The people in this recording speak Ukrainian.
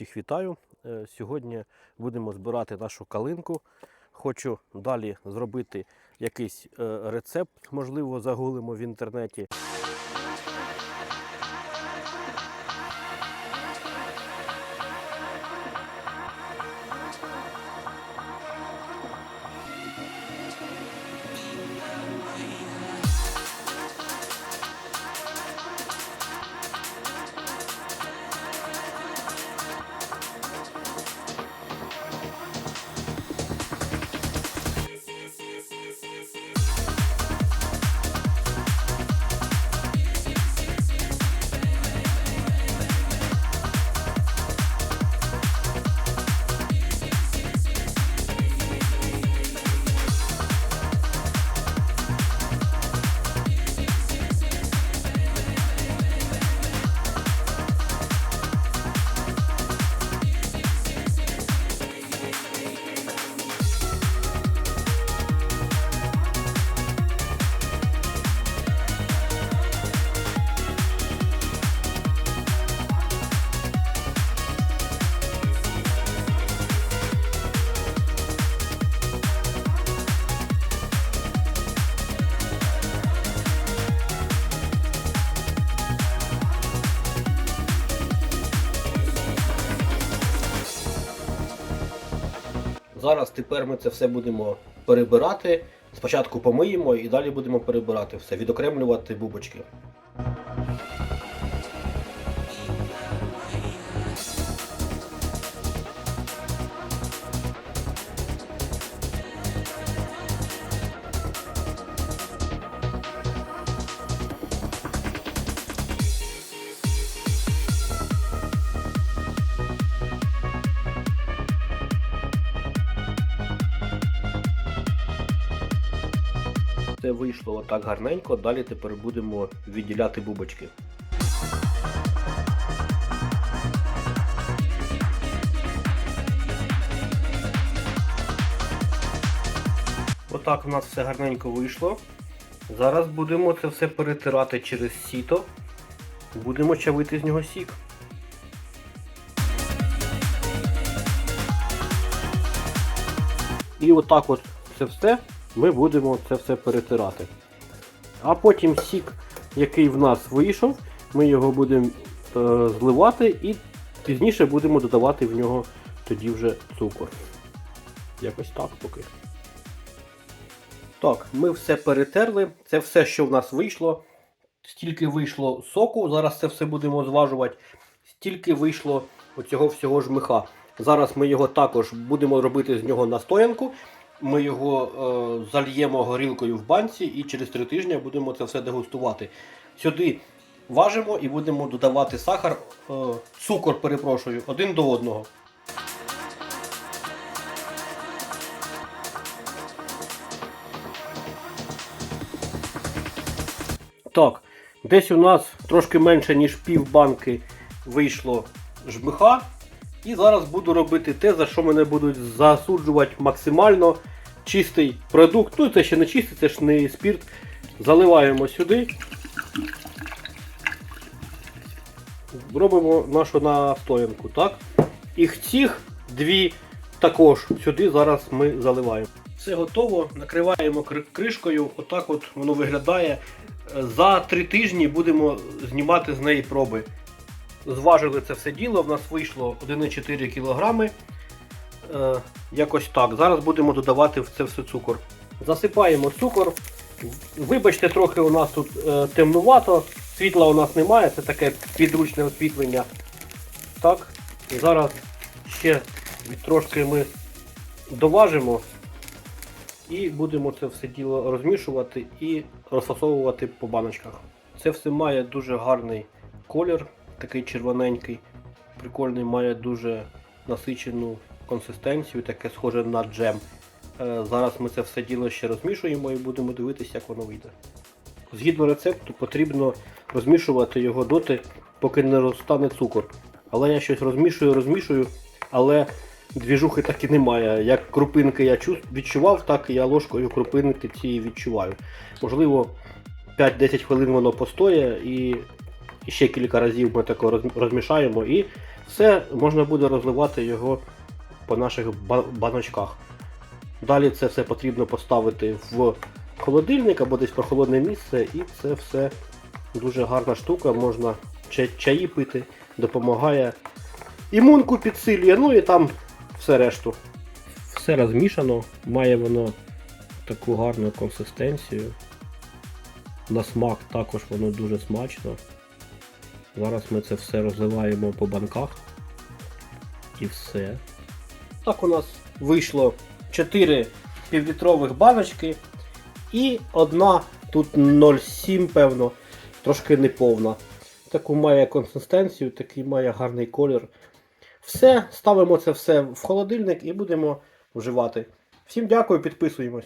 Всіх вітаю. Е, Сьогодні будемо збирати нашу калинку. Хочу далі зробити якийсь е, рецепт, можливо, загулимо в інтернеті. Зараз тепер ми це все будемо перебирати. Спочатку помиємо і далі будемо перебирати все, відокремлювати бубочки. Це вийшло отак гарненько. Далі тепер будемо відділяти бубочки. Отак у нас все гарненько вийшло. Зараз будемо це все перетирати через сіто. Будемо чавити з нього сік. І отак от це все ми будемо це все перетирати. А потім сік, який в нас вийшов, ми його будемо е, зливати і пізніше будемо додавати в нього тоді вже цукор. Якось так поки. Так, ми все перетерли. Це все, що в нас вийшло. Стільки вийшло соку, зараз це все будемо зважувати. Стільки вийшло оцього всього жмиха. Зараз ми його також будемо робити з нього настоянку. Ми його е, зальємо горілкою в банці і через три тижні будемо це все дегустувати. Сюди важимо і будемо додавати сахар, е, цукор, перепрошую, один до одного. Так, десь у нас трошки менше, ніж пів банки вийшло жмиха. І зараз буду робити те, за що мене будуть засуджувати максимально чистий продукт. Ну це ще не чистий, це ж не спірт. Заливаємо сюди. Робимо нашу настоянку, так? І цих дві також сюди зараз ми заливаємо. Все готово, накриваємо кришкою, отак от воно виглядає. Е, За три тижні будемо знімати з неї проби. Зважили це все діло, в нас вийшло 1,4 кг. Е, якось так. Зараз будемо додавати в це все цукор. Засипаємо цукор. Вибачте, трохи у нас тут е, темнувато, світла у нас немає, це таке підручне освітлення. Так, і зараз ще трошки ми доважимо і будемо це все діло розмішувати і розфасовувати по баночках. Це все має дуже гарний колір, такий червоненький, прикольний, має дуже насичену консистенцію, таке схоже на джем. Е, Зараз ми це все діло ще розмішуємо і будемо дивитися, як воно вийде. Згідно рецепту, потрібно розмішувати його доти, поки не розтане цукор. Але я щось розмішую, розмішую, але двіжухи так і немає. Як крупинки я відчував, так і я ложкою крупинки ці відчуваю. Можливо, 5-10 хвилин воно постоє і ще кілька разів ми тако розмішаємо і Все можна буде розливати його по наших баночках. Далі це все потрібно поставити в холодильник або десь прохолодне місце, і це все дуже гарна штука. Можна ча- чаї пити, допомагає. Імунку підсилює, ну і там все решту. Все розмішано, має воно таку гарну консистенцію. На смак також воно дуже смачно. Зараз ми це все розливаємо по банках. І все. Так у нас вийшло 4 півлітрових баночки і одна тут 0,7, певно, трошки неповна. Таку має консистенцію, такий має гарний колір. Все, ставимо це все в холодильник і будемо вживати. Всім дякую, підписуємось.